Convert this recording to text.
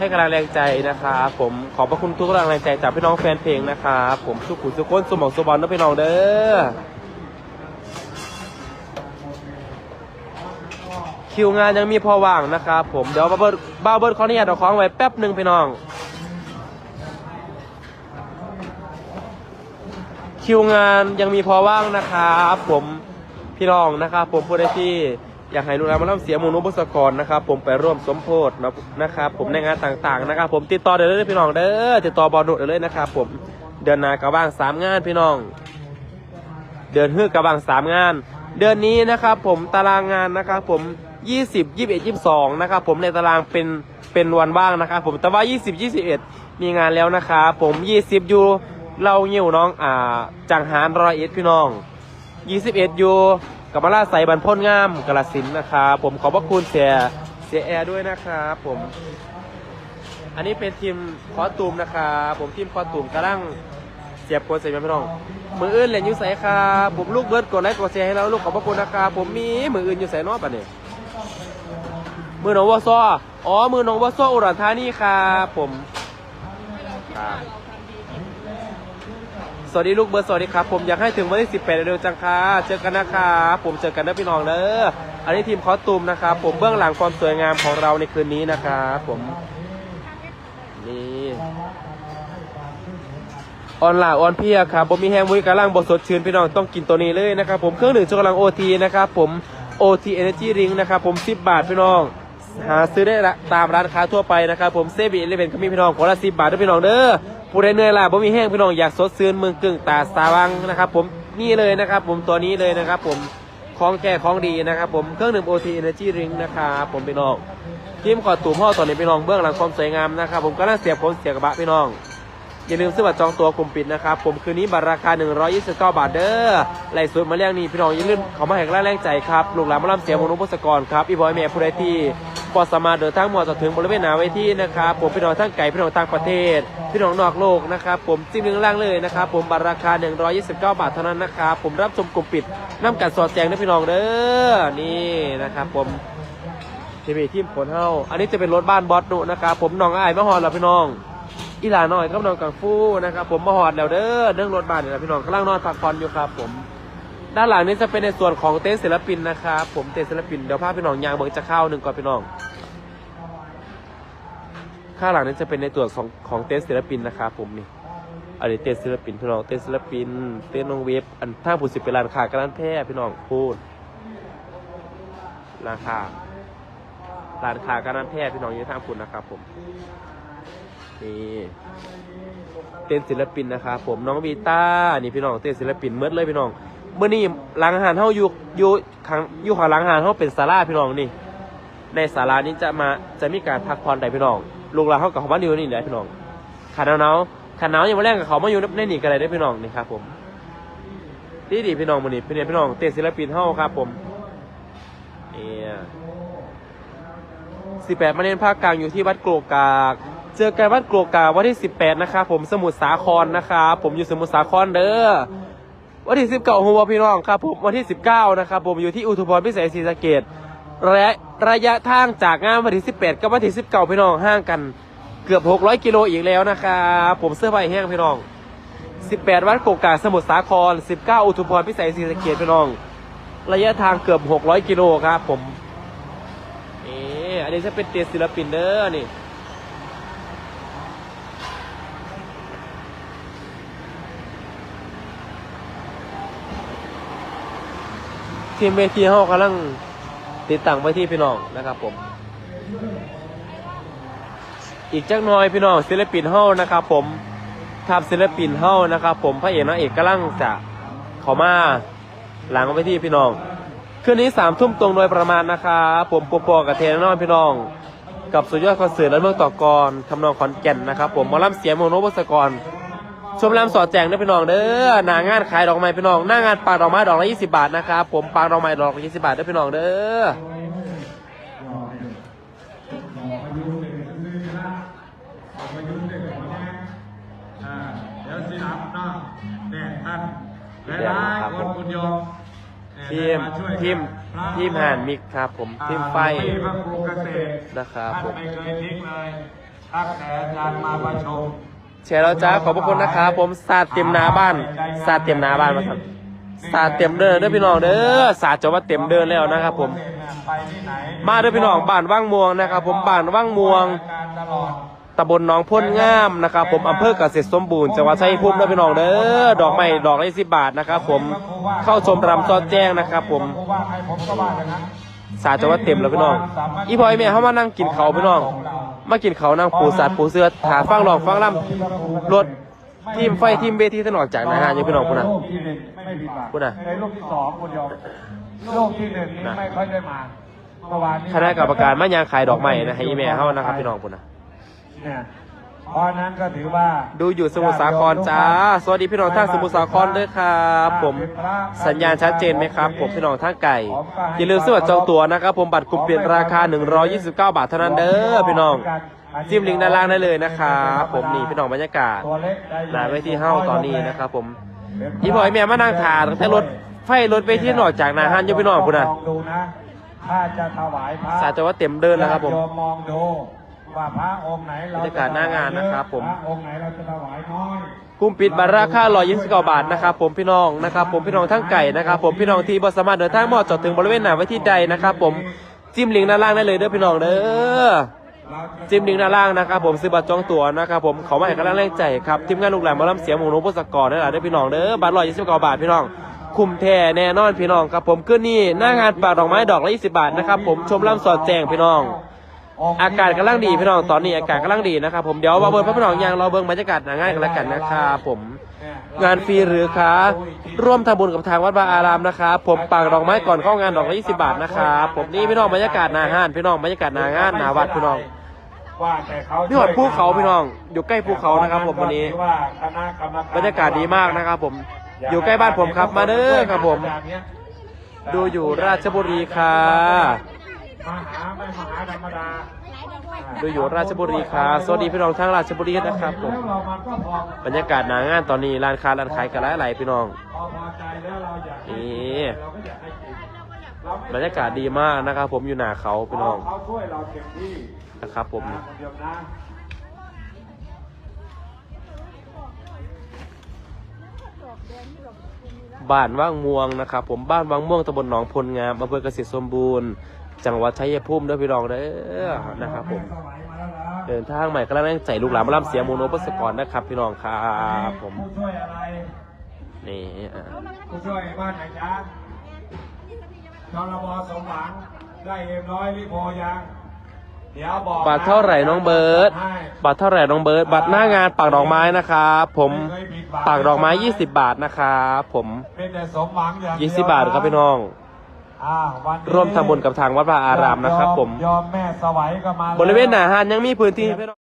ให้กำลังแรงใจนะครับผมขอบพระคุณทุกกำลังแรงใจจากพี่น้องแฟนเพลงนะครับผมสุขุมสุขนสมองสุบอลนะพี่น้องเด้อคิวงานยังมีพอว่างนะครับผมเดี๋ยวบ้าเบิร์ดบ้าเบิร์ดขออนุญาตเอาของไว้แป๊บหนึ่งพี่น้อง คิวงานยังมีพอว่างนะครับผมพี่น้องนะครับผมผู้ใดที่ อยากให้ลูกหลานมาเล่าเสียงหมูนุบุษกรนะครับ ผมไปร่วมสมโพธนะนะครับ ผมในงานต่างๆนะครับ ผมติดต่อได้เลยพี่น้องเด้อติดต่อบอลนุได้เลยนะครับ ผมเดือนหนากระบ้างสามงานพี่น้อง เดือนฮือกระบ้างสามงาน เดือนนี้นะครับ ผมตารางงานนะครับผมยี่สิบยี่สิบเอ็ดยี่สิบสองนะครับผมในตารางเป็นเป็นวันว่างนะครับผมแต่ว่ายี่สิบยี่สิบเอ็ดมีงานแล้วนะครับผมยี่สิบอยู่เราเหี่ยวน้องอ่าจังหารรอยเอ็ดพี่น้อง21อยู่ กับมาลาใส่บันพ่นงามกระสินนะครับผมขอบพระคุณเสียเสียแอร์ด้วยนะครับผม อันนี้เป็นทีมคอตูมนะครับผมทีมคอตูมกำลังเสียบคนใส่แม่พี่น้องมืออื่นเล่นอยู่ใส่ครับผมลูกเบิร์ดกดไลค์กดแชร์ให้เราลูกขอบพระคุณนะครับผมมีมืออื่นอยู่ใส่นอกปะเนี่ยมือหนองวอซออ๋อมือหนองวอซออุดรธานีครับผมครับ สวัสดีลูกเบอร์สวัสดีครับ ผมอยากให้ถึงวันที่ 18 เร็วจังค่ะเจอกันนะครับผมเจอกันนะพี่น้องเด้ออันนี้ทีมคอสตูมนะครับ ผมเบื้องหลังความสวยงามของเราในคืนนี้นะครับผมนี่ออนไลน์ออนเพียครับผมมีแฮมุ้ยกำลังบดสดชื่นพี่น้องต้องกินตัวนี้เลยนะครับผมเครื่องหนึ่งชูกำลังโอทีนะครับผม OT Energy Ring นะครับผม10 บาทพี่น้อง หาซื้อได้ละตามร้านค้าทั่วไปนะครับผมเซบีเลเวนก็มีพี่น้องคนละสิบบาทด้วยพี่น้องเด้อ ผู้ใดเหนื่อยล่ะบ่มีแห้งพี่น้องอยากสดซื่นเมืองกึ่งตาสาวังนะครับ ผมนี่เลยนะครับ ผมตัวนี้เลยนะครับ ผมของแก่ของดีนะครับ ผมเครื่องดื่ม OT Energy Ring นะครับผมพี่น้องทีมขอตู่พ่อตอนนี้พี่น้องเบื้องหลังความสวยงามนะครับผมก็น่าเสียบคนเสียกระบะพี่น้องอย่าลืมซื้อบัตรจองตัวกลุ่มปิดนะครับผมคืนนี้บัตรราคา 129 บาทเด้อไล่สุดมาเรื่องนี้พี่น้องอย่าลืมเขามาแห่งแรกแรงใจครับลูกหลานมาลำเสียงมนุพุทธกรครับอีบอยแม่ผู้ใดที่ ปอสามารถเดินทางมอจนถึงบริเวณหนาเวทีนะครับผมพี่น้องทั้งไก่พี่น้องต่างประเทศพี่น้องนอกโลกนะครับผมจิ้มหนึ่งล่างเลยนะครับผมบัตรราคา 129 บาทเท่านั้นนะครับผมรับชมกลุ่มปิดน้ำกัดสอดแจงด้วยพี่น้องเด้อนี่นะครับผมทีวีทีมผลเฮาอันนี้จะเป็นรถบ้านบอสนุนะครับผมน้องอ้ายมะฮอนแล้วพี่น้องอีหลาน้อยกับน้องกังฟูนะครับผมมาหอดแล้วเด้อเรื่องรถบ้านเนี่ยพี่น้องกำลังนอนพักผ่อนอยู่ครับผม ด้านหลังนี้จะเป็นในส่วนของเต้นศิลปินนะครับผมเต้นศิลปินเดี๋ยวพาพี่น้องยางเบิงจะเข้าหนึ่งก่อนพี่น้อง ข้างหลังนี้จะเป็นในตัวของของเต้นศิลปินนะครับผมนี่อันนี้เต้นศิลปินพี่น้องเต้นศิลปิน เต้นน้องเวฟอันถ้าผู้สิบเป็นร้านค้าการันแพร่พี่น้องพูดราคาร้านค้าการันแพร่พี่น้องอยืนทางคุณนะครับผมนี่เต้นศิลปินนะครับผมน้องวีต้านี่พี่น้องเต้นศิลปินเมื่อเลยพี่น้อง เมื่อนี้หลังอาหารเฮาอยู่อยู่ขังอยู่ข้างหลังอาหารเฮาเป็นศาลาพี่น้องนี่ ในศาลานี้จะมาจะมีการพักผ่อนได้พี่น้องลูกหลานเฮากับเขาบ้านอยู่นี่แหละพี่น้องขาหนาวๆขาหนาวยังมาแรงกับเขามาอยู่ในนี่กันเลยได้พี่น้องนี่ครับ ผมดีดีพี่น้องมื้อนี้พี่เนี่ยพี่น้องเต้นศิลปินเฮาครับ ผมเนี่ยสิบแปดมาเน้นภาคกลางอยู่ที่วัดโกรกากเจอกันวัดโกรกากวันที่18นะครับผมสมุทรสาครนะครับผมอยู่สมุทรสาครเด้อ วันที่19หัวพี่น้องครับผมวันที่19นะครับผมอยู่ที่อุทุพรพิเศษศรีสะเกดระยะระยะทางจากงานวันที่18กับวันที่19พี่น้องห่างกันเกือบ600กิโลอีกแล้วนะครับผมเสื้อใบแห้งพี่น้อง18วัดโกกกาสมุทรสาคร19อุทุพรพิเศษศรีสะเกดพี่น้อง ระยะทางเกือบ600กิโลครับผมเอออันนี้จะเป็นเตียศิลปินเด้อนี่ ทีมเวทีเฮากำลังติดตั้งไว้ที่พี่น้องนะครับผม อีกจักหน่อยพี่น้องศิลปินเฮานะครับ ผมทับศิลปินเฮานะครับ ผมพระเอกนางเอกกำลังจะเข้ามาหลังไว้ที่พี่น้องคืนนี้สามทุ่มตรงโดยประมาณนะครับผมปอปอกับเทนนอนพี่น้อง กับสุดยอดคอนเสิร์ตและเมืองต่อกรทำนองขอนแก่นนะครับ ผมมอลำเสียงโมโนบสกร ชมรำสอดแจงด้วยพี่น้องเด้อหนางานขายดอกไม้พี่น้องหน้างานปากดอกไม้ดอกละ20 บาทนะครับผมปากดอกไม้ดอกละ20 บาทด้วยพี่น้องเด้ออ่าเดี๋ยวสิครับเนาะเนี่ยท่านหลายๆคนคุณโยมเอ่อทีมได้าช่วยกันทีมพระทีมหานมิกครับผมทีมไฟอ่าที่พระครูเกษตรนะครับท่านผมไม่เคยทิ้งเลยตั้งแต่อาจารย์มาประชุม แชร์แล้วจ้าขอบพระคุณนะครับ ผมสาดเต็มหนาบ้านสาดเต็มหนาบ้านมาครับสาดเต็มเดินเด้อพี่น้องเด้อสาดจะว่าเต็มเดินแล้วนะครับ ผมไปที่ไหนมาเด้อพี่น้องบ้านว่างม่วงนะครับ ผมบ้านว่างม่วงการตลอดตำบลหนองพ่นงามนะครับ ผมอำเภอเกษตรสมบูรณ์จังหวัดชัยภูมิเด้อพี่น้องเด้อดอกไม้ดอกละสิบบาทนะครับ ผมเข้าชมรำซอดแจ้งนะครับ ผม ผู้ว่าให้ผมก็ว่าอย่างนั้นสาดจะว่าเต็มแล้วพี่น้อง อีพอยแม่เขามานั่งกินเขาวพี่น้อง มากินเขาวนั่งปูสัตว์ปูเสื้อถาฟังรองฟังล่ำรถทีมไฟทีมเวทีถนนออกจากนะฮะยังพี่น้องพุ่นน่ะโลกที่หนึ่งไม่ผิดหวังพุ่นน่ะในโลกที่สองคุณยอมโลกที่หนึ่งนี่ไม่ค่อยได้มาเมื่อวานนี้คณะกรรมการมายางขายดอกไม้นะให้อีแม่เขานะครับพี่น้องพุ่นน่ะ เนี่ยเพราะฉะนั้นก็ถือว่าดูอยู่สมุทรสาครจ้า สวัสดีพี่น้องทางสมุทรสาครด้วยครับ ผมสัญญาณชัดเจนไหมครับ ผมพี่น้องทางไก่อย่าลืมสวัสดิ์จองตั๋วนะครับ ผมบัตรกลุ่มเปลี่ยนราคา 129 บาทเท่านั้นเด้อพี่น้องจิ้มลิงก์ด้านล่างได้เลยนะครับผมนี่พี่น้องบรรยากาศตัวเล็กได้หนาเวทีเฮ้าตอนนี้นะครับ ผมอีพอยแม่มานั่งถาตั้งแต่รถไฟรถเวทีถนนออกจากหนาฮันอยู่พี่น้องพุ่นน่ะลองดูนะถ้าจะถวายพระสาธุว่าเต็มเดินแล้วครับผมญาติโยมองดู ว่าพระองค์ไหนเราบรรยากาศหน้างานนะครับผม พระองค์ไหนเราจะถวายน้อยกลุ่มปิดบัตรราคา129 บาทนะครับผมพี่น้องนะครับ ผมพี่น้องทั้งไก่นะครับ ผมพี่น้องที่บ่สามารถเดินทางมาจอดถึงบริเวณหน้าเวทีใดนะครับ ผมจิ้มลิงก์ด้านล่างได้เลยเด้อพี่น้องเด้อเราจะจิ้มลิงก์ด้านล่างนะครับ ผมซื้อบัตรจองตั๋วนะครับผมเขามาให้กำลังแรงใจครับทีมงานลูกหลานหมาลำเสียงหมูนุพุทธกรนั่นแหละเด้อพี่น้องเด้อบัตร129 บาทพี่น้องคุ้มแท้แน่นอนพี่น้องครับผมขึ้นนี่หน้างานปากดอกไม้ดอกละ20 บาทนะครับผมชมลำสอดแจงพี่น้อง อากาศกำลังดีพี่น้องตอนนี้อากาศกำลังดีนะครับผมเดี๋ยวมาเบิ่งพี่น้องยังรอเบิ่งบรรยากาศหนาง่ายกันแล้วกันนะครับผมงานฟรีหรือคะร่วมทำบุญกับทางวัดบาอารามนะครับผมปากดอกไม้ก่อนเข้างานดอกละ20บาทนะครับผมนี่พี่น้องบรรยากาศหนาห้านพี่น้องบรรยากาศหนางานหนาวัดพี่น้องว่าแต่เขาพี่หอดภูเขาพี่น้อง อยู่ใกล้ภูเขานะครับ ผมวันนี้บรรยากาศดีมากนะครับ ผมอยู่ใกล้บ้านผมครับมาเด้อครับผม ดูอยู่ราชบุรีค่ะ มาหาไม่มาหาธรรมดาดูอยู่ราชบุรีค่ะสวัสดีพี่น้องทางราชบุรีนะครับผมแล้วเรามันก็พอบรรยากาศหนางานตอนนี้ร้านค้าร้านขายกันหลายๆพี่น้องพอพอใจแล้วเราอยากให้นี่เราก็อยากให้กินเราไม่บรรยากาศดีมากนะครับ ผมอยู่หน้าเขาพี่น้องเขาช่วยเราเต็มที่นะครับ ผมนะคนเดียวนะบ้านว่างม่วงนะครับ ผมบ้านว่างม่วงตำบลหนองพลงามอำเภอเกษตรสมบูรณ์ จังหวัดชัยภูมิเด้วยพี่น้องเด้อนะครับผมสมัยมาแล้วนะเดินทางใหม่กำลังนั่งใจลูกหลานมาล่ำเสียงโมโนปัสกรนะครับ พี่น้องครับผมผู้ช่วยอะไรนี่อะผู้ช่วยบ้านไหนจ๊ะชลบสมหวังได้เอ็มร้อยลิโพยังเดี๋ยวบอกบัตรเท่าไหร่น้องเบิร์ตให้บัตรเท่าไหร่น้องเบิร์ตบัตรหน้างานปากดอกไม้นะครับผมไเคยผิดหวังปากดอกไม้ 20 บาทนะครับผมเป็นแต่สมหวังอย่างเดียว20 บาทครับพี่น้อง อ่าวันนี้ร่วมทำบุญกับทางวัดพระอารามนะครับ ผมยอมแม่สวัยก็มาแล้ว บริเวณหนาหานยังมีพื้นที่ให้พี่น้อง